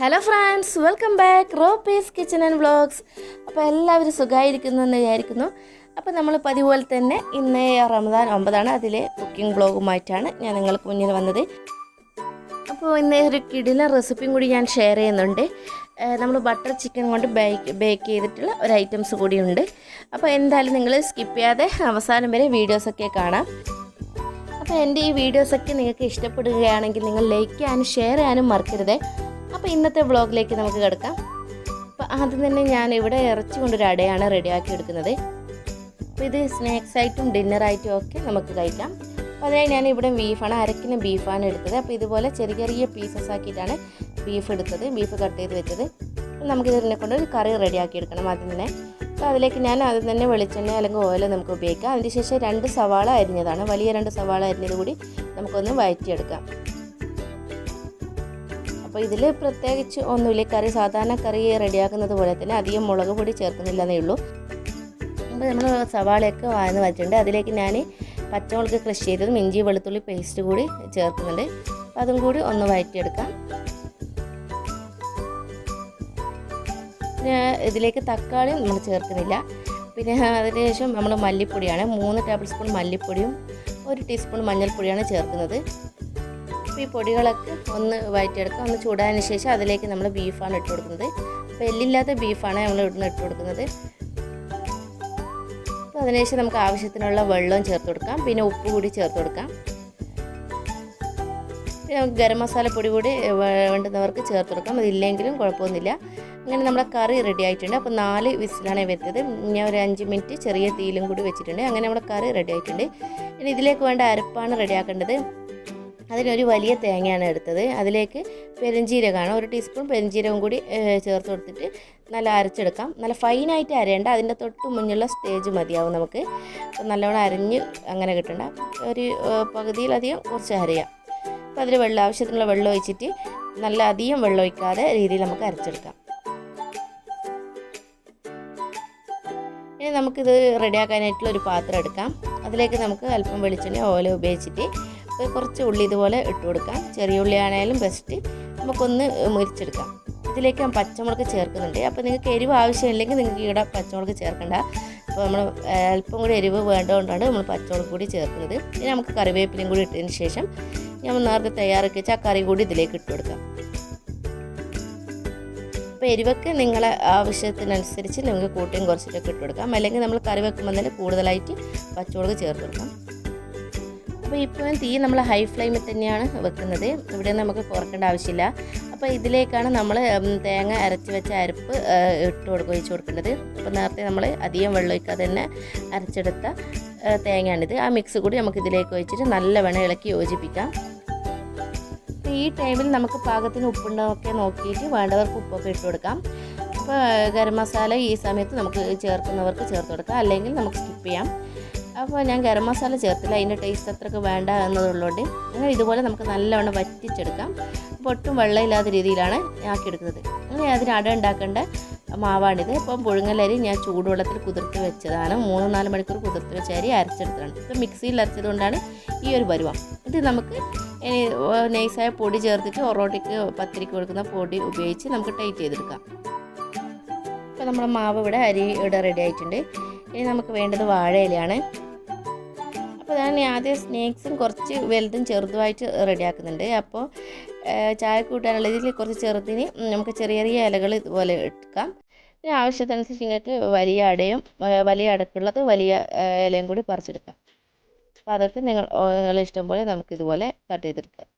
Hello friends welcome back റോപ്പീസ് kitchen and vlogs അപ്പോൾ എല്ലാവരും സുഖമായിരിക്കുന്നു എന്ന് വിചാരിക്കുന്നു. അപ്പോൾ നമ്മൾ പതിപോലെ തന്നെ ഇന്ന് റമദാൻ ഒമ്പതാണ്. അതിലെ കുക്കിംഗ് വ്ളോഗുമായിട്ടാണ് ഞാൻ നിങ്ങൾക്ക് മുന്നിൽ വന്നത്. അപ്പോൾ ഇന്ന് ഒരു കിടിലൻ റെസിപ്പിയും കൂടി ഞാൻ ഷെയർ ചെയ്യുന്നുണ്ട്. നമ്മൾ ബട്ടർ ചിക്കൻ കൊണ്ട് ബേക്ക് ബേക്ക് ചെയ്തിട്ടുള്ള ഒരു ഐറ്റംസ് കൂടിയുണ്ട് അപ്പോൾ എന്തായാലും നിങ്ങൾ സ്കിപ്പ് ചെയ്യാതെ അവസാനം വരെ വീഡിയോസൊക്കെ കാണാം. അപ്പോൾ എന്റെ ഈ വീഡിയോസൊക്കെ നിങ്ങൾക്ക് ഇഷ്ടപ്പെടുകയാണെങ്കിൽ നിങ്ങൾ ലൈക്ക് ചെയ്യാനും ഷെയർ ചെയ്യാനും മറക്കരുതേ. അപ്പോൾ ഇന്നത്തെ വ്ളോഗിലേക്ക് നമുക്ക് കിടക്കാം. അപ്പോൾ ആദ്യം തന്നെ ഞാൻ ഇവിടെ ഇറച്ചി കൊണ്ടൊരു അടയാണ് റെഡിയാക്കി എടുക്കുന്നത്. അപ്പോൾ ഇത് സ്നാക്സ് ആയിട്ടും ഡിന്നറായിട്ടും ഒക്കെ നമുക്ക് കഴിക്കാം. അപ്പോൾ അതിനായി ഞാൻ ഇവിടെ ബീഫാണ് അരക്കിന് ബീഫാണ് എടുത്തത്. അപ്പോൾ ഇതുപോലെ ചെറിയ ചെറിയ പീസസ് ആക്കിയിട്ടാണ് ബീഫ് എടുത്തത് ബീഫ് കട്ട് ചെയ്ത് വെച്ചത്. അപ്പോൾ നമുക്കിതിനെ കൊണ്ട് ഒരു കറി റെഡിയാക്കി എടുക്കണം ആദ്യം തന്നെ. അപ്പോൾ അതിലേക്ക് ഞാൻ ആദ്യം തന്നെ വെളിച്ചെണ്ണ അല്ലെങ്കിൽ ഓയിൽ നമുക്ക് ഉപയോഗിക്കാം. അതിന് ശേഷം രണ്ട് സവാള അരിഞ്ഞതാണ്. വലിയ രണ്ട് സവാള അരിഞ്ഞത് കൂടി നമുക്കൊന്ന് വഴറ്റിയെടുക്കാം. അപ്പോൾ ഇതിൽ പ്രത്യേകിച്ച് ഒന്നുമില്ല. കറി സാധാരണ കറി റെഡിയാക്കുന്നത് പോലെ തന്നെ അധികം മുളക് പൊടി ചേർക്കുന്നില്ലെന്നേ ഉള്ളൂ. അപ്പോൾ നമ്മൾ സവാളയൊക്കെ വാങ്ങി വെച്ചിട്ടുണ്ട് അതിലേക്ക് ഞാൻ പച്ചമുളക് ക്രഷ് ചെയ്തതും ഇഞ്ചി വെളുത്തുള്ളി പേസ്റ്റ് കൂടി ചേർക്കുന്നുണ്ട്. അതും കൂടി ഒന്ന് വഴറ്റിയെടുക്കാം. പിന്നെ ഇതിലേക്ക് തക്കാളി നമ്മൾ ചേർക്കുന്നില്ല. പിന്നെ അതിനുശേഷം നമ്മൾ മല്ലിപ്പൊടിയാണ്. മൂന്ന് ടേബിൾ സ്പൂൺ മല്ലിപ്പൊടിയും ഒരു ടീസ്പൂൺ മഞ്ഞൾപ്പൊടിയാണ് ചേർക്കുന്നത്. അപ്പോൾ ഈ പൊടികളൊക്കെ ഒന്ന് വഴറ്റിയെടുക്കാം ഒന്ന് ചൂടാതിന് ശേഷം അതിലേക്ക് നമ്മൾ ബീഫാണ് ഇട്ട് കൊടുക്കുന്നത്. അപ്പോൾ എല്ലില്ലാത്ത ബീഫാണ് നമ്മൾ ഇവിടുന്ന് ഇട്ട് കൊടുക്കുന്നത്. അപ്പോൾ അതിനുശേഷം നമുക്ക് ആവശ്യത്തിനുള്ള വെള്ളവും ചേർത്ത് കൊടുക്കാം. പിന്നെ ഉപ്പ് കൂടി ചേർത്ത് കൊടുക്കാം. പിന്നെ ഗരം മസാല പൊടി കൂടി വേണ്ടുന്നവർക്ക് ചേർത്ത് കൊടുക്കാം. അതില്ലെങ്കിലും കുഴപ്പമൊന്നുമില്ല. അങ്ങനെ നമ്മുടെ കറി റെഡി ആയിട്ടുണ്ട്. അപ്പോൾ നാല് വിസിലാണ് വെച്ചത് ഞാൻ ഒരു അഞ്ച് മിനിറ്റ് ചെറിയ തീയിലും കൂടി വെച്ചിട്ടുണ്ട്. അങ്ങനെ നമ്മുടെ കറി റെഡി ആയിട്ടുണ്ട്. ഇനി ഇതിലേക്ക് വേണ്ട അരപ്പാണ് റെഡിയാക്കേണ്ടത് അതിനൊരു വലിയ തേങ്ങയാണ് എടുത്തത്. അതിലേക്ക് പെരുംജീരകമാണ് ഒരു ടീസ്പൂൺ പെരുംജീരകം കൂടി ചേർത്ത് കൊടുത്തിട്ട് നല്ല അരച്ചെടുക്കാം. നല്ല ഫൈനായിട്ട് അരയേണ്ട അതിന്റെ തൊട്ട് മുന്നിലുള്ള സ്റ്റേജ് മതിയാവും നമുക്ക്. അപ്പോൾ നല്ലവണ്ണം അരഞ്ഞ് അങ്ങനെ കിട്ടണ്ട. ഒരു പകുതിയിലധികം കുറച്ച് അരയാം. അപ്പോൾ അതിൽ വെള്ളം ആവശ്യത്തിനുള്ള വെള്ളം ഒഴിച്ചിട്ട് നല്ല അധികം വെള്ളം ഒഴിക്കാതെ രീതിയിൽ നമുക്ക് അരച്ചെടുക്കാം. ഇനി നമുക്കിത് റെഡിയാക്കാനായിട്ടുള്ള ഒരു പാത്രം എടുക്കാം. അതിലേക്ക് നമുക്ക് അല്പം വെളിച്ചെണ്ണ ഓല ഉപയോഗിച്ചിട്ട് കുറച്ച് ഉള്ളി ഇതുപോലെ ഇട്ട് കൊടുക്കാം. ചെറിയ ഉള്ളി ബെസ്റ്റ് നമുക്കൊന്ന് മുരിച്ചെടുക്കാം. ഇതിലേക്ക് ഞാൻ പച്ചമുളക് ചേർക്കുന്നുണ്ട്. അപ്പോൾ നിങ്ങൾക്ക് എരിവ് ആവശ്യമില്ലെങ്കിൽ നിങ്ങൾക്ക് ഇവിടെ പച്ചമുളക് ചേർക്കണ്ട. അപ്പോൾ നമ്മൾ അല്പം കൂടി എരിവ് വേണ്ടതുകൊണ്ടാണ് നമ്മൾ പച്ചമുളക് കൂടി ചേർക്കുന്നത്. ഇനി നമുക്ക് കറിവേപ്പിലയും കൂടി ഇട്ടതിന് ശേഷം ഞാൻ നേരത്തെ തയ്യാറാക്കി വെച്ചാൽ ആ കറി കൂടി ഇതിലേക്ക് ഇട്ട് കൊടുക്കാം. അപ്പോൾ എരിവൊക്കെ നിങ്ങളെ ആവശ്യത്തിനനുസരിച്ച് നിങ്ങൾക്ക് കൂട്ടിയും കുറച്ചിട്ടൊക്കെ ഇട്ട് കൊടുക്കാം. അല്ലെങ്കിൽ നമ്മൾ കറി വെക്കുമ്പോൾ തന്നെ കൂടുതലായിട്ട് പച്ചമുളക് ചേർത്ത് കൊടുക്കാം. അപ്പോൾ ഇപ്പോഴും തീ നമ്മൾ ഹൈ ഫ്ലെയിമിൽ തന്നെയാണ് വെക്കുന്നത്. ഇവിടെ നമുക്ക് കുറക്കേണ്ട ആവശ്യമില്ല. അപ്പോൾ ഇതിലേക്കാണ് നമ്മൾ തേങ്ങ അരച്ച് വെച്ച അരപ്പ് ഇട്ട് കൊടുക്കുക ഒഴിച്ച് കൊടുക്കേണ്ടത്. അപ്പോൾ നേരത്തെ നമ്മൾ അധികം വെള്ളം ഒഴിക്കാതെ തന്നെ അരച്ചെടുത്ത തേങ്ങയാണിത്. ആ മിക്സ് കൂടി നമുക്ക് ഇതിലേക്ക് ഒഴിച്ചിട്ട് നല്ലവണ്ണം ഇളക്കി യോജിപ്പിക്കാം. ഈ ടൈമിൽ നമുക്ക് പാകത്തിന് ഉപ്പുണ്ടൊക്കെ നോക്കിയിട്ട് വേണ്ടവർക്ക് ഉപ്പൊക്കെ ഇട്ട് കൊടുക്കാം. അപ്പോൾ ഗരം മസാല ഈ സമയത്ത് നമുക്ക് ചേർക്കുന്നവർക്ക് ചേർത്ത് കൊടുക്കാം. അല്ലെങ്കിൽ നമുക്ക് സ്കിപ്പ് ചെയ്യാം. അപ്പോൾ ഞാൻ ഗരം മസാല ചേർത്തില്ല. അതിന്റെ ടേസ്റ്റ് അത്രയ്ക്ക് വേണ്ട എന്നതുള്ളതുകൊണ്ട് അങ്ങനെ ഇതുപോലെ നമുക്ക് നല്ലവണ്ണം വറ്റിച്ചെടുക്കാം. അപ്പോൾ ഒട്ടും വെള്ളമില്ലാത്ത രീതിയിലാണ് ആക്കിയെടുക്കുന്നത്. അങ്ങനെ അതിന് അട ഉണ്ടാക്കേണ്ട മാവാണിത്. ഇപ്പം പുഴുങ്ങലരി ഞാൻ ചൂടുവെള്ളത്തിൽ കുതിർത്ത് വെച്ചതാണ്. മൂന്ന് നാല് മണിക്കൂർ കുതിർത്ത് വെച്ച അരി അരച്ചെടുത്തതാണ്. ഇപ്പം മിക്സിയിൽ അരച്ചതുകൊണ്ടാണ് ഈ ഒരു പരുവം. ഇത് നമുക്ക് നൈസായ പൊടി ചേർത്തിട്ട് ഒറോട്ടിക്ക് പത്തിരിക്ക് കൊടുക്കുന്ന പൊടി ഉപയോഗിച്ച് നമുക്ക് ടൈറ്റ് ചെയ്തെടുക്കാം. ഇപ്പം നമ്മുടെ മാവ് ഇവിടെ അരി ഇവിടെ റെഡി ആയിട്ടുണ്ട്. ഇനി നമുക്ക് വേണ്ടത് വാഴയിലയാണ് അപ്പോൾ ഞാൻ ആദ്യം സ്നേക്സും കുറച്ച് വലുതും ചെറുതുമായിട്ട് റെഡിയാക്കുന്നുണ്ട്. അപ്പോൾ ചായ കൂട്ടാനുള്ള ഇതിൽ കുറച്ച് ചെറുതിന് നമുക്ക് ചെറിയ ചെറിയ ഇലകൾ ഇതുപോലെ എടുക്കാം. പിന്നെ ആവശ്യത്തിനനുസരിച്ച് നിങ്ങൾക്ക് വലിയ അടയും വലിയ അടക്കുള്ളത് വലിയ ഇലയും കൂടി പറിച്ചെടുക്കാം. അപ്പോൾ അതൊക്കെ നിങ്ങൾ നിങ്ങളുടെ ഇഷ്ടം പോലെ നമുക്ക് ഇതുപോലെ കട്ട് ചെയ്തെടുക്കാം.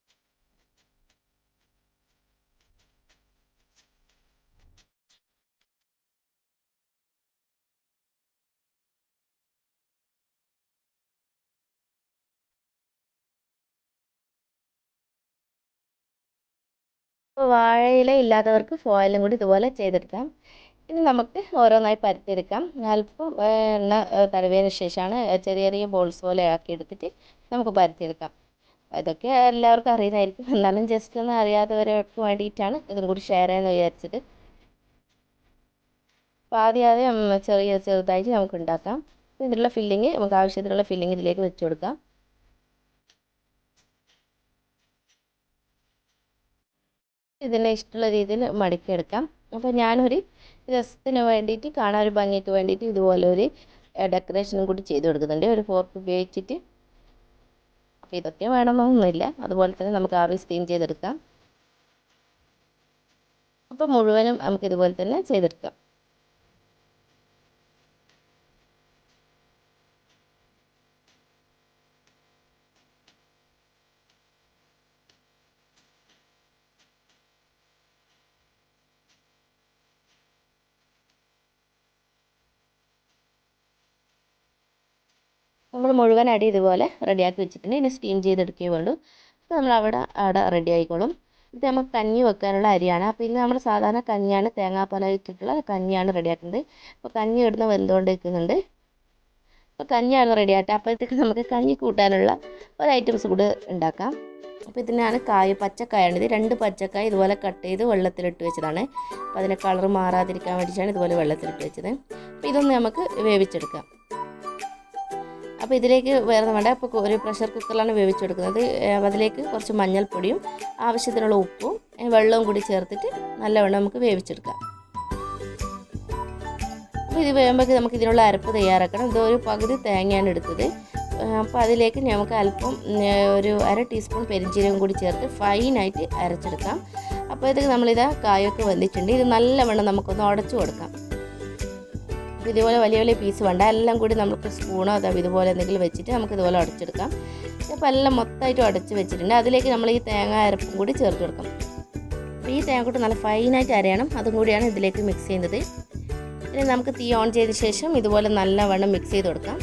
അപ്പോൾ വാഴയില ഇല്ലാത്തവർക്ക് ഫോയിലും കൂടി ഇതുപോലെ ചെയ്തെടുക്കാം. ഇനി നമുക്ക് ഓരോന്നായി പരത്തിയെടുക്കാം. അല്പം എണ്ണ തടവിയതിന് ശേഷമാണ് ചെറിയ ചെറിയ ബോൾസ് പോലെ ആക്കി എടുത്തിട്ട് നമുക്ക് പരത്തിയെടുക്കാം. ഇതൊക്കെ എല്ലാവർക്കും അറിയുന്നതായിരിക്കും. എന്നാലും ജസ്റ്റ് ഒന്ന് അറിയാത്തവരൊക്കെ വേണ്ടിയിട്ടാണ് ഇതും കൂടി ഷെയർ ചെയ്യാമെന്ന് വിചാരിച്ചത്. അപ്പോൾ ആദ്യം ആദ്യം ചെറിയ ചെറുതായിട്ട് നമുക്ക് ഉണ്ടാക്കാം. ഇതിനുള്ള ഫില്ലിങ് നമുക്ക് ആവശ്യത്തിനുള്ള ഫില്ലിങ് ഇതിലേക്ക് വെച്ച് കൊടുക്കാം. ഇതിനെ ഇഷ്ടമുള്ള രീതിയിൽ മടക്കിയെടുക്കാം. അപ്പോൾ ഞാനൊരു രസത്തിന് വേണ്ടിയിട്ട് കാണാൻ ഒരു ഭംഗിക്ക് വേണ്ടിയിട്ട് ഇതുപോലെ ഒരു ഡെക്കറേഷനും കൂടി ചെയ്ത് കൊടുക്കുന്നുണ്ട്. ഒരു ഫോർക്ക് ഉപയോഗിച്ചിട്ട്. അപ്പോൾ ഇതൊക്കെ വേണമെന്നൊന്നുമില്ല. അതുപോലെ തന്നെ നമുക്ക് ആവി സ്റ്റീം ചെയ്തെടുക്കാം. അപ്പോൾ മുഴുവനും നമുക്ക് ഇതുപോലെ തന്നെ ചെയ്തെടുക്കാം. നമ്മൾ മുഴുവൻ അടി ഇതുപോലെ റെഡിയാക്കി വെച്ചിട്ടുണ്ട്. ഇനി സ്റ്റീം ചെയ്തെടുക്കുകയേ ഉള്ളൂ അപ്പോൾ നമ്മൾ അവിടെ അവിടെ റെഡി ആയിക്കോളും. ഇത് നമുക്ക് കഞ്ഞി വെക്കാനുള്ള അരിയാണ്. അപ്പോൾ ഇന്ന് നമ്മൾ സാധാരണ കഞ്ഞിയാണ് തേങ്ങാപ്പാൽ ഇട്ടിട്ടുള്ള കഞ്ഞിയാണ് റെഡിയാക്കുന്നത് അപ്പോൾ കഞ്ഞി ഇടുന്ന വെന്തുകൊണ്ട് നിൽക്കുന്നുണ്ട് അപ്പോൾ കഞ്ഞിയാണ് റെഡി ആയിട്ട്. അപ്പോഴത്തേക്ക് നമുക്ക് കഞ്ഞി കൂട്ടാനുള്ള ഒരു ഐറ്റംസ് കൂടെ ഉണ്ടാക്കാം. അപ്പോൾ ഇതിനാണ് കായ പച്ചക്കായാണ് ഇത് രണ്ട് പച്ചക്കായ ഇതുപോലെ കട്ട് ചെയ്ത് വെള്ളത്തിലിട്ട് വെച്ചതാണ്. അപ്പോൾ അതിന്റെ കളർ മാറാതിരിക്കാൻ വേണ്ടിയിട്ടാണ് ഇതുപോലെ വെള്ളത്തിലിട്ട് വെച്ചത്. അപ്പോൾ ഇതൊന്ന് നമുക്ക് വേവിച്ചെടുക്കാം. അപ്പോൾ ഇതിലേക്ക് വേറെ വേണ്ട അപ്പോൾ ഒരു പ്രഷർ കുക്കറിലാണ് വേവിച്ചെടുക്കുന്നത്. അതിലേക്ക് കുറച്ച് മഞ്ഞൾപ്പൊടിയും ആവശ്യത്തിനുള്ള ഉപ്പും വെള്ളവും കൂടി ചേർത്തിട്ട് നല്ലവണ്ണം നമുക്ക് വേവിച്ചെടുക്കാം. അപ്പോൾ ഇത് വേകുമ്പോഴേക്ക് നമുക്ക് ഇതിനുള്ള അരപ്പ് തയ്യാറാക്കണം. ഇത് ഒരു പകുതി തേങ്ങയാണ് എടുത്തത്. അപ്പോൾ അതിലേക്ക് നമുക്ക് അല്പം ഒരു അര ടീസ്പൂൺ പെരിഞ്ചീരകം കൂടി ചേർത്ത് ഫൈനായിട്ട് അരച്ചെടുക്കാം. അപ്പോഴത്തേക്ക് നമ്മളിതാ കായൊക്കെ വന്നിട്ടുണ്ട്. ഇത് നല്ലവണ്ണം നമുക്കൊന്ന് ഉടച്ചു കൊടുക്കാം. അപ്പോൾ ഇതുപോലെ വലിയ വലിയ പീസ് വേണ്ട. എല്ലാം കൂടി നമുക്ക് സ്പൂണോ അതോ ഇതുപോലെ എന്തെങ്കിലും വെച്ചിട്ട് നമുക്ക് ഇതുപോലെ അടച്ചെടുക്കാം. അപ്പോൾ എല്ലാം മൊത്തമായിട്ട് അടച്ച് വെച്ചിട്ടുണ്ട്. അതിലേക്ക് നമ്മൾ ഈ തേങ്ങ അരപ്പും കൂടി ചേർത്ത് കൊടുക്കാം. അപ്പോൾ ഈ തേങ്ങക്കൂട്ട് നല്ല ഫൈനായിട്ട് അരയണം. അതും കൂടിയാണ് ഇതിലേക്ക് മിക്സ് ചെയ്യുന്നത്. ഇനി നമുക്ക് തീ ഓൺ ചെയ്ത ശേഷം ഇതുപോലെ നല്ലവണ്ണം മിക്സ് ചെയ്ത് കൊടുക്കാം.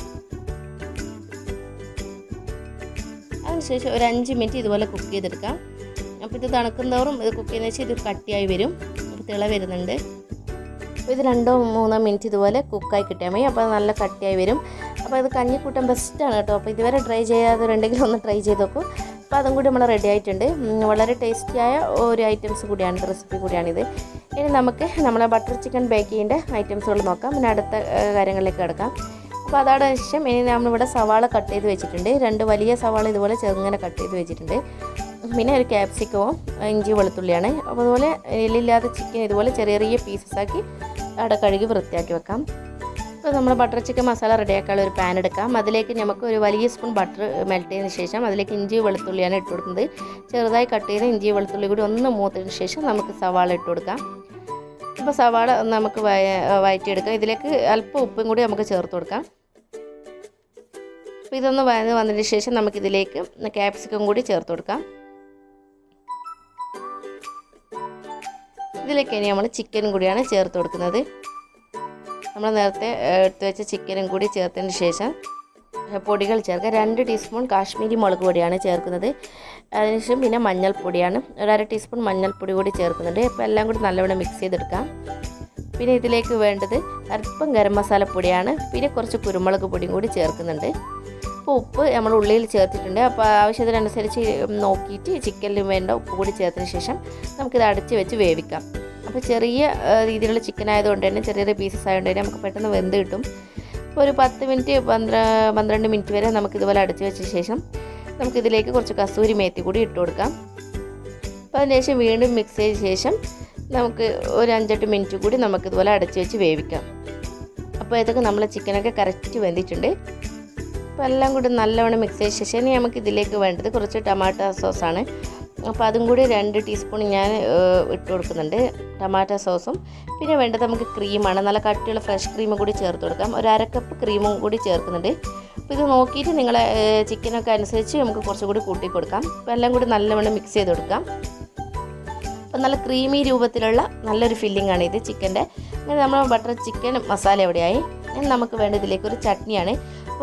അതിനുശേഷം ഒരു അഞ്ച് മിനിറ്റ് ഇതുപോലെ കുക്ക് ചെയ്തെടുക്കാം. അപ്പോൾ ഇത് തണുക്കുന്നതോറും ഇത് കുക്ക് ചെയ്യുന്ന വെച്ചാൽ ഇത് കട്ടിയായി വരും. തിള വരുന്നുണ്ട്. അപ്പോൾ ഇത് രണ്ടോ മൂന്നോ മിനിറ്റ് ഇതുപോലെ കുക്കായി കിട്ടിയാൽ മതി. അപ്പോൾ നല്ല കട്ടിയായി വരും. അപ്പോൾ ഇത് കഞ്ഞിക്കൂട്ടം ബെസ്റ്റാണ് കേട്ടോ. അപ്പോൾ ഇതുവരെ ട്രൈ ചെയ്യാത്തവരുണ്ടെങ്കിൽ ഒന്ന് ട്രൈ ചെയ്ത് നോക്കൂ. അപ്പോൾ അതും കൂടി നമ്മൾ റെഡി ആയിട്ടുണ്ട്. വളരെ ടേസ്റ്റിയായ ഒരു ഐറ്റംസ് കൂടിയാണ്. റെസിപ്പി കൂടിയാണിത്. ഇനി നമുക്ക് നമ്മളെ ബട്ടർ ചിക്കൻ ബേക്ക് ചെയ്യേണ്ട ഐറ്റംസുകൾ നോക്കാം. പിന്നെ അടുത്ത കാര്യങ്ങളിലേക്ക് കിടക്കാം. അപ്പോൾ അതാണ് ശേഷം ഇനി നമ്മളിവിടെ സവാള കട്ട് ചെയ്ത് വെച്ചിട്ടുണ്ട്. രണ്ട് വലിയ സവാള ഇതുപോലെ ചെറുങ്ങനെ കട്ട് ചെയ്ത് വെച്ചിട്ടുണ്ട്. പിന്നെ ഒരു ക്യാപ്സിക്കവും ഇഞ്ചി വെളുത്തുള്ളിയാണ്. അപ്പോൾ അതുപോലെ എല്ലില്ലാത്ത ചിക്കൻ ഇതുപോലെ ചെറിയ ചെറിയ പീസസ് ആക്കി അവിടെ കഴുകി വൃത്തിയാക്കി വെക്കാം. ഇപ്പോൾ നമ്മൾ ബട്ടർ ചിക്കൻ മസാല റെഡിയാക്കാനുള്ള ഒരു പാൻ എടുക്കാം. അതിലേക്ക് നമുക്ക് ഒരു വലിയ സ്പൂൺ ബട്ടർ മെൽറ്റ് ചെയ്തതിന് ശേഷം അതിലേക്ക് ഇഞ്ചി വെളുത്തുള്ളിയാണ് ഇട്ട് കൊടുക്കുന്നത്. ചെറുതായി കട്ട് ചെയ്ത് ഇഞ്ചി വെളുത്തുള്ളി കൂടി ഒന്ന് മൂത്തതിന് ശേഷം നമുക്ക് സവാള ഇട്ട് കൊടുക്കാം. അപ്പോൾ സവാള നമുക്ക് വയറ്റിയെടുക്കാം. ഇതിലേക്ക് അല്പം ഉപ്പും കൂടി നമുക്ക് ചേർത്ത് കൊടുക്കാം. അപ്പോൾ ഇതൊന്ന് വയന്ന് വന്നതിന് ശേഷം നമുക്കിതിലേക്ക് ക്യാപ്സിക്കം കൂടി ചേർത്ത് കൊടുക്കാം. ഇതിലേക്ക് ഇനി നമ്മൾ ചിക്കനും കൂടിയാണ് ചേർത്ത് കൊടുക്കുന്നത്. നമ്മൾ നേരത്തെ എടുത്തു വെച്ച ചിക്കനും കൂടി ചേർത്തതിന് ശേഷം പൊടികൾ ചേർക്കുക. രണ്ട് ടീസ്പൂൺ കാശ്മീരി മുളക് പൊടിയാണ് ചേർക്കുന്നത്. അതിനുശേഷം പിന്നെ മഞ്ഞൾപ്പൊടിയാണ്. ഒരു അര ടീസ്പൂൺ മഞ്ഞൾപ്പൊടി കൂടി ചേർക്കുന്നുണ്ട്. അപ്പോൾ എല്ലാം കൂടി നല്ലവണ്ണം മിക്സ് ചെയ്തെടുക്കാം. പിന്നെ ഇതിലേക്ക് വേണ്ടത് അല്പം ഗരം മസാല പൊടിയാണ് പിന്നെ കുറച്ച് കുരുമുളക് പൊടിയും കൂടി ചേർക്കുന്നുണ്ട്. അപ്പോൾ ഉപ്പ് നമ്മൾ ഉള്ളിയിൽ ചേർത്തിട്ടുണ്ട്. അപ്പോൾ ആവശ്യത്തിനനുസരിച്ച് നോക്കിയിട്ട് ചിക്കനിലും വേണ്ട ഉപ്പ് കൂടി ചേർത്തതിന് ശേഷം നമുക്കിത് അടച്ച് വെച്ച് വേവിക്കാം. അപ്പോൾ ചെറിയ രീതിയിലുള്ള ചിക്കൻ ആയതുകൊണ്ട് തന്നെ ചെറിയ ചെറിയ പീസസ് ആയതുകൊണ്ട് തന്നെ നമുക്ക് പെട്ടെന്ന് വെന്ത് കിട്ടും. അപ്പോൾ ഒരു പത്ത് മിനിറ്റ് പന്ത്ര പന്ത്രണ്ട് മിനിറ്റ് വരെ നമുക്ക് ഇതുപോലെ അടച്ച് വെച്ച ശേഷം നമുക്കിതിലേക്ക് കുറച്ച് കസൂരി മേത്തി കൂടി ഇട്ട് കൊടുക്കാം. അപ്പോൾ അതിന് ശേഷം വീണ്ടും മിക്സ് ചെയ്ത ശേഷം നമുക്ക് ഒരു അഞ്ചെട്ട് മിനിറ്റ് കൂടി നമുക്കിതുപോലെ അടച്ച് വെച്ച് വേവിക്കാം. അപ്പോൾ ഇതൊക്കെ നമ്മളെ ചിക്കനൊക്കെ കറക്റ്റ് വെന്തിട്ടുണ്ട്. അപ്പോൾ എല്ലാം കൂടി നല്ലവണ്ണം മിക്സ് ചെയ്ത ശേഷം ഇനി നമുക്ക് ഇതിലേക്ക് വേണ്ടത് കുറച്ച് ടൊമാറ്റോ സോസാണ് അപ്പോൾ അതും കൂടി രണ്ട് ടീസ്പൂൺ ഞാൻ ഇട്ട് കൊടുക്കുന്നുണ്ട് ടൊമാറ്റോ സോസും പിന്നെ വേണ്ടത് നമുക്ക് ക്രീമാണ് നല്ല കട്ടിയുള്ള ഫ്രഷ് ക്രീം കൂടി ചേർത്ത് കൊടുക്കാം. ഒരു അര കപ്പ് ക്രീമും കൂടി ചേർക്കുന്നുണ്ട്. അപ്പോൾ ഇത് നോക്കിയിട്ട് നിങ്ങളെ ഏഹ്, ചിക്കനൊക്കെ അനുസരിച്ച് നമുക്ക് കുറച്ചും കൂടി കൂട്ടി കൊടുക്കാം. അപ്പോൾ എല്ലാം കൂടി നല്ലവണ്ണം മിക്സ് ചെയ്ത് കൊടുക്കാം. അപ്പോൾ നല്ല ക്രീമി രൂപത്തിലുള്ള നല്ലൊരു ഫില്ലിംഗ് ആണ് ഇത് ചിക്കന്റെ അങ്ങനെ നമ്മൾ ബട്ടർ ചിക്കൻ മസാല എവിടെയായി? നമുക്ക് വേണ്ട ഇതിലേക്ക് ഒരു ചട്നിയാണ്.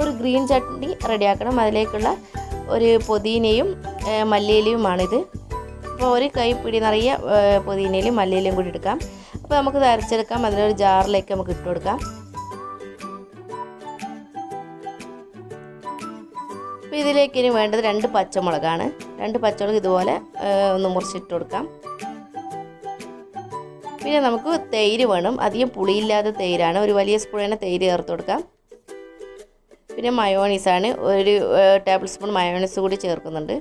ഒരു ഗ്രീൻ ചട്നി റെഡിയാക്കണം. അതിലേക്കുള്ള ഒരു പുതിനയും മല്ലിയിലയുമാണിത്. അപ്പോൾ ഒരു കൈപ്പിടി നിറയെ പുതിനയിലും മല്ലിയിലയും കൂടി എടുക്കാം. അപ്പോൾ നമുക്ക് അരച്ചെടുക്കാം. അതിലൊരു ജാറിലേക്ക് നമുക്ക് ഇട്ട് കൊടുക്കാം. അപ്പോൾ ഇതിലേക്ക് ഇനി വേണ്ടത് രണ്ട് പച്ചമുളകാണ്. രണ്ട് പച്ചമുളക് ഇതുപോലെ ഒന്ന് മുറിച്ചിട്ട് കൊടുക്കാം. പിന്നെ നമുക്ക് തൈര് വേണം. അധികം പുളിയില്ലാത്ത തൈരാണ് ഒരു വലിയ സ്പൂണിന് തൈര് ചേർത്ത് കൊടുക്കാം. പിന്നെ മയോണീസ് ആണ് ഒരു ടേബിൾ സ്പൂൺ മയോണീസ് കൂടി ചേർക്കുന്നുണ്ട്.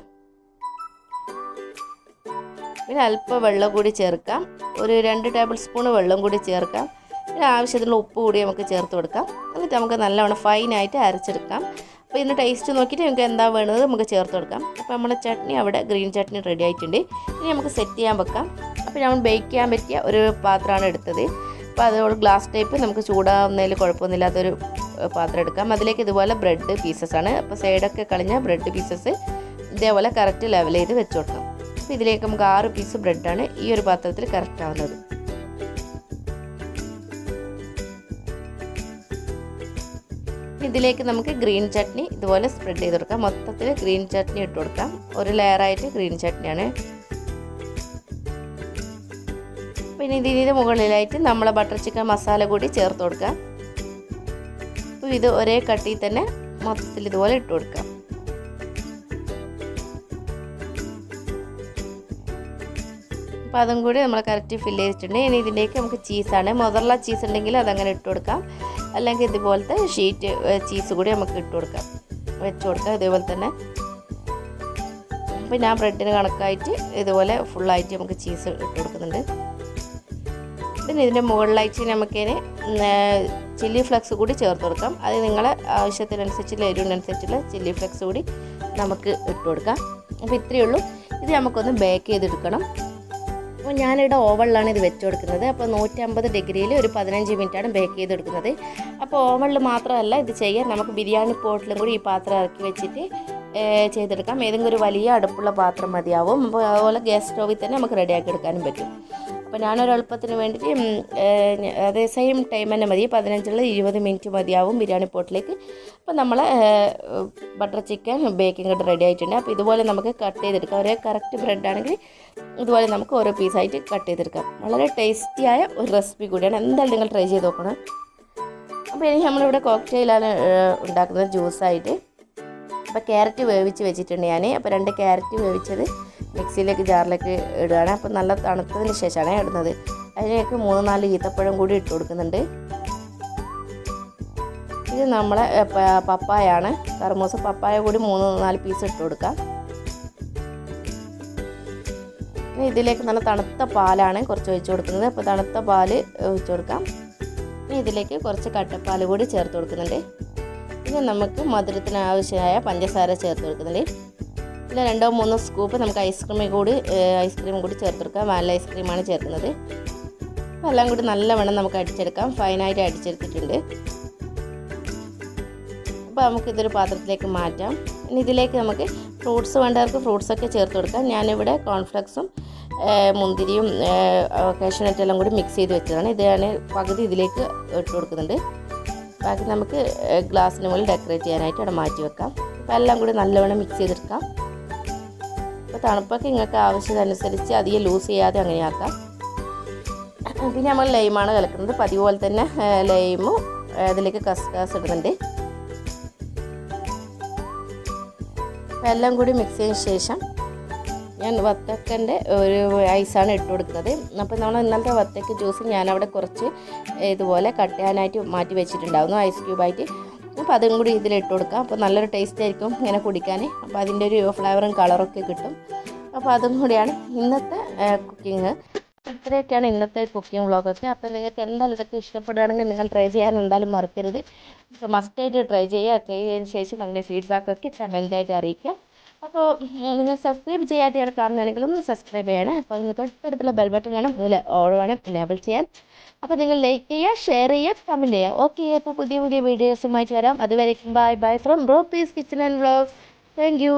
പിന്നെ അല്പം വെള്ളം കൂടി ചേർക്കാം. ഒരു രണ്ട് ടേബിൾ സ്പൂൺ വെള്ളം കൂടി ചേർക്കാം. പിന്നെ ആവശ്യത്തിനുള്ള ഉപ്പ് കൂടി നമുക്ക് ചേർത്ത് കൊടുക്കാം. എന്നിട്ട് നമുക്ക് നല്ലവണ്ണം ഫൈനായിട്ട് അരച്ചെടുക്കാം. അപ്പോൾ ഇതിന് ടേസ്റ്റ് നോക്കിയിട്ട് നമുക്ക് എന്താ വേണ്ടത് നമുക്ക് ചേർത്ത് കൊടുക്കാം. അപ്പോൾ നമ്മുടെ ചട്നി അവിടെ ഗ്രീൻ ചട്നി റെഡി ആയിട്ടുണ്ട്. ഇനി നമുക്ക് സെറ്റ് ചെയ്യാൻ വെക്കാം. അപ്പോൾ നമ്മൾ ബേക്ക് ചെയ്യാൻ പറ്റിയ ഒരു പാത്രമാണ് എടുത്തത്. അപ്പോൾ അതുകൊണ്ട് ഗ്ലാസ് ടൈപ്പ് നമുക്ക് ചൂടാവുന്നതിൽ കുഴപ്പമൊന്നുമില്ലാത്തൊരു പാത്രം എടുക്കാം. അതിലേക്ക് ഇതുപോലെ ബ്രെഡ് പീസസ് ആണ്. അപ്പോൾ സൈഡൊക്കെ കളഞ്ഞ ബ്രെഡ് പീസസ് ഇതേപോലെ കറക്റ്റ് ലെവൽ ചെയ്ത് വെച്ച് കൊടുക്കാം. അപ്പോൾ ഇതിലേക്ക് നമുക്ക് ആറ് പീസ് ബ്രെഡാണ് ഈ ഒരു പാത്രത്തിൽ കറക്റ്റ് ആവുന്നത്. ഇതിലേക്ക് നമുക്ക് ഗ്രീൻ ചട്നി ഇതുപോലെ സ്പ്രെഡ് ചെയ്ത് കൊടുക്കാം. മൊത്തത്തിൽ ഗ്രീൻ ചട്നി ഇട്ട് കൊടുക്കാം. ഒരു ലെയറായിട്ട് ഗ്രീൻ ചട്നിയാണ് പിന്നെ ഇതിന്റെ മുകളിലായിട്ട് നമ്മൾ ബട്ടർ ചിക്കൻ മസാല കൂടി ചേർത്ത് കൊടുക്കാം. അപ്പോൾ ഇത് ഒരേ കട്ടിയിൽ തന്നെ മൊത്തത്തിൽ ഇതുപോലെ ഇട്ട് കൊടുക്കാം. അപ്പോൾ അതും കൂടി നമ്മൾ കറക്റ്റ് ഫില്ല് ചെയ്തിട്ടുണ്ട്. ഇനി ഇതിലേക്ക് നമുക്ക് ചീസാണ് മൊതറല്ല ചീസ് ഉണ്ടെങ്കിൽ അതങ്ങനെ ഇട്ട് കൊടുക്കാം. അല്ലെങ്കിൽ ഇതുപോലത്തെ ഷീറ്റ് ചീസ് കൂടി നമുക്ക് ഇട്ട് കൊടുക്കാം. വെച്ച് കൊടുക്കാം ഇതേപോലെ തന്നെ. അപ്പോൾ ഞാൻ ബ്രെഡിന് കണക്കായിട്ട് ഇതുപോലെ ഫുള്ളായിട്ട് നമുക്ക് ചീസ് ഇട്ട് കൊടുക്കുന്നുണ്ട്. പിന്നെ ഇതിന്റെ മുകളിലായിട്ട് നമുക്കിതിന് ചില്ലി ഫ്ലെക്സ് കൂടി ചേർത്ത് കൊടുക്കാം. അത് നിങ്ങളെ ആവശ്യത്തിനനുസരിച്ചുള്ള എരിവിനനുസരിച്ചുള്ള ചില്ലി ഫ്ലെക്സ് കൂടി നമുക്ക് ഇട്ട് കൊടുക്കാം. അപ്പോൾ ഇത്രയേ ഉള്ളൂ. ഇത് നമുക്കൊന്ന് ബേക്ക് ചെയ്തെടുക്കണം. അപ്പോൾ ഞാനിവിടെ ഓവണിലാണ് ഇത് വെച്ച് കൊടുക്കുന്നത്. അപ്പോൾ നൂറ്റമ്പത് ഡിഗ്രിയിൽ ഒരു പതിനഞ്ച് മിനിറ്റാണ് ബേക്ക് ചെയ്തെടുക്കുന്നത്. അപ്പോൾ ഓവണിൽ മാത്രമല്ല ഇത് ചെയ്യാൻ നമുക്ക് ബിരിയാണി പോട്ടിലും കൂടി ഈ പാത്രം ഇറക്കി വെച്ചിട്ട് ചെയ്തെടുക്കാം. ഏതെങ്കിലും ഒരു വലിയ അടുപ്പുള്ള പാത്രം മതിയാവും. അപ്പോൾ അതുപോലെ ഗ്യാസ് സ്റ്റോവിൽ തന്നെ നമുക്ക് റെഡിയാക്കി എടുക്കാനും പറ്റും. അപ്പോൾ ഞാനൊരു എളുപ്പത്തിന് വേണ്ടിയിട്ട് അതേ സെയിം ടൈം തന്നെ മതി. പതിനഞ്ചുള്ള ഇരുപത് മിനിറ്റ് മതിയാവും ബിരിയാണി പോട്ടിലേക്ക്. അപ്പോൾ നമ്മൾ ബട്ടർ ചിക്കൻ ബേക്കിംഗ് ഇട്ട് റെഡി ആയിട്ടുണ്ട്. അപ്പോൾ ഇതുപോലെ നമുക്ക് കട്ട് ചെയ്തെടുക്കാം. ഒരേ കറക്റ്റ് ബ്രെഡ് ആണെങ്കിൽ ഇതുപോലെ നമുക്ക് ഓരോ പീസായിട്ട് കട്ട് ചെയ്തെടുക്കാം. വളരെ ടേസ്റ്റിയായ ഒരു റെസിപ്പി കൂടിയാണ്. എന്തായാലും നിങ്ങൾ ട്രൈ ചെയ്ത് നോക്കണം. അപ്പോൾ ഇനി നമ്മളിവിടെ കോക്ടെയിലാണ് ഉണ്ടാക്കുന്നത് ജ്യൂസായിട്ട് അപ്പോൾ ക്യാരറ്റ് വേവിച്ച് വെച്ചിട്ടുണ്ട് ഞാൻ അപ്പോൾ രണ്ട് ക്യാരറ്റ് വേവിച്ചത് മിക്സിയിലേക്ക് ജാറിലേക്ക് ഇടുകയാണ്. അപ്പോൾ നല്ല തണുത്തതിന് ശേഷമാണ് ഇടുന്നത്. അതിലേക്ക് മൂന്ന് നാല് ഈത്തപ്പഴം കൂടി ഇട്ട് കൊടുക്കുന്നുണ്ട്. ഇത് നമ്മളെ പപ്പായാണ്. കർമൂസ പപ്പായ കൂടി മൂന്ന് നാല് പീസ് ഇട്ട് കൊടുക്കാം. ഇനി ഇതിലേക്ക് നല്ല തണുത്ത പാലാണ് കുറച്ച് ഒഴിച്ച് കൊടുക്കുന്നത്. അപ്പോൾ തണുത്ത പാൽ ഒഴിച്ച് കൊടുക്കാം. ഇനി ഇതിലേക്ക് കുറച്ച് കട്ടപ്പാൽ കൂടി ചേർത്ത് കൊടുക്കുന്നുണ്ട്. പിന്നെ നമുക്ക് മധുരത്തിന് ആവശ്യമായ പഞ്ചസാര ചേർത്ത് കൊടുക്കുന്നുണ്ട്. പിന്നെ രണ്ടോ മൂന്നോ സ്കൂപ്പ് നമുക്ക് ഐസ്ക്രീമിൽ കൂടി ഐസ്ക്രീം കൂടി ചേർത്തെടുക്കാം. വാനില ഐസ്ക്രീമാണ് ചേർക്കുന്നത്. അപ്പോൾ എല്ലാം കൂടി നല്ലവണ്ണം നമുക്ക് അടിച്ചെടുക്കാം. ഫൈനായിട്ട് അടിച്ചെടുത്തിട്ടുണ്ട്. അപ്പോൾ നമുക്ക് ഇതൊരു പാത്രത്തിലേക്ക് മാറ്റാം. ഇനി ഇതിലേക്ക് നമുക്ക് ഫ്രൂട്ട്സ് വേണ്ടവർക്ക് ഫ്രൂട്ട്സ് ഒക്കെ ചേർത്ത് കൊടുക്കാം. ഞാനിവിടെ കോൺഫ്ലക്സും മുന്തിരിയും ഒക്കേഷനറ്റ് എല്ലാം കൂടി മിക്സ് ചെയ്ത് വെച്ചതാണ്. ഇത് ഞാൻ പകുതി ഇതിലേക്ക് ഇട്ട് കൊടുക്കുന്നുണ്ട്. ബാക്കി നമുക്ക് ഗ്ലാസ്സിന് മുകളിൽ ഡെക്കറേറ്റ് ചെയ്യാനായിട്ട് അവിടെ മാറ്റി വെക്കാം. അപ്പോൾ എല്ലാം കൂടി നല്ലവണ്ണം മിക്സ് ചെയ്തെടുക്കാം. അപ്പോൾ തണുപ്പൊക്കെ നിങ്ങൾക്ക് ആവശ്യത്തിനനുസരിച്ച് അധികം ലൂസ് ചെയ്യാതെ അങ്ങനെ ആക്കാം. പിന്നെ നമ്മൾ ലൈമാണ് കലക്കുന്നത്. പതിവ് പോലെ തന്നെ ലൈമും അതിലേക്ക് കസ്കാസ് ഇടുന്നുണ്ട്. എല്ലാം കൂടി മിക്സ് ചെയ്തതിന് ശേഷം ഞാൻ വത്തക്കന്റെ ഒരു ഐസാണ് ഇട്ട് കൊടുക്കുന്നത് അപ്പോൾ നമ്മൾ ഇന്നലത്തെ വത്തക്ക ജ്യൂസ് ഞാനവിടെ കുറച്ച് ഇതുപോലെ കട്ട് ചെയ്യാനായിട്ട് മാറ്റി വെച്ചിട്ടുണ്ടായിരുന്നു. ഐസ് ക്യൂബായിട്ട് അപ്പോൾ അതും കൂടി ഇതിൽ ഇട്ട് കൊടുക്കാം. അപ്പോൾ നല്ലൊരു ടേസ്റ്റ് ആയിരിക്കും ഇങ്ങനെ കുടിക്കാൻ. അപ്പോൾ അതിന്റെ ഒരു ഫ്ലേവറും കളറൊക്കെ കിട്ടും. അപ്പോൾ അതും കൂടിയാണ് ഇന്നത്തെ കുക്കിംഗ് ഇത്രയൊക്കെയാണ് ഇന്നത്തെ കുക്കിംഗ് വ്ളോഗൊക്കെ അപ്പോൾ നിങ്ങൾക്ക് എന്തായാലും ഇതൊക്കെ ഇഷ്ടപ്പെടുകയാണെങ്കിൽ നിങ്ങൾ ട്രൈ ചെയ്യാൻ എന്തായാലും മറക്കരുത്. മസ്റ്റായിട്ട് ട്രൈ ചെയ്യുക. ട്രൈ ചെയ്തതിന് ശേഷം അതിന്റെ ഫീഡ്ബാക്കൊക്കെ കമന്റായിട്ട് അറിയിക്കുക. അപ്പോൾ നിങ്ങൾ സബ്സ്ക്രൈബ് ചെയ്യാതെയാണ് കാണുന്നതെങ്കിൽ ഒന്ന് സബ്സ്ക്രൈബ് ചെയ്യണം. അപ്പോൾ നിങ്ങൾ തൊട്ടടുത്തുള്ള ബെൽ ബട്ടൺ വേണം അതിൽ ഓൾ വേണം എനേബിൾ ചെയ്യാൻ. അപ്പോൾ നിങ്ങൾ ലൈക്ക് ചെയ്യുക ഷെയർ ചെയ്യുക കമന്റ് ചെയ്യുക. ഓക്കെ അപ്പോൾ പുതിയ പുതിയ വീഡിയോസുമായിട്ട് വരാം. അതുവരേക്കും bye bye from bro piece kitchen and vlog thank you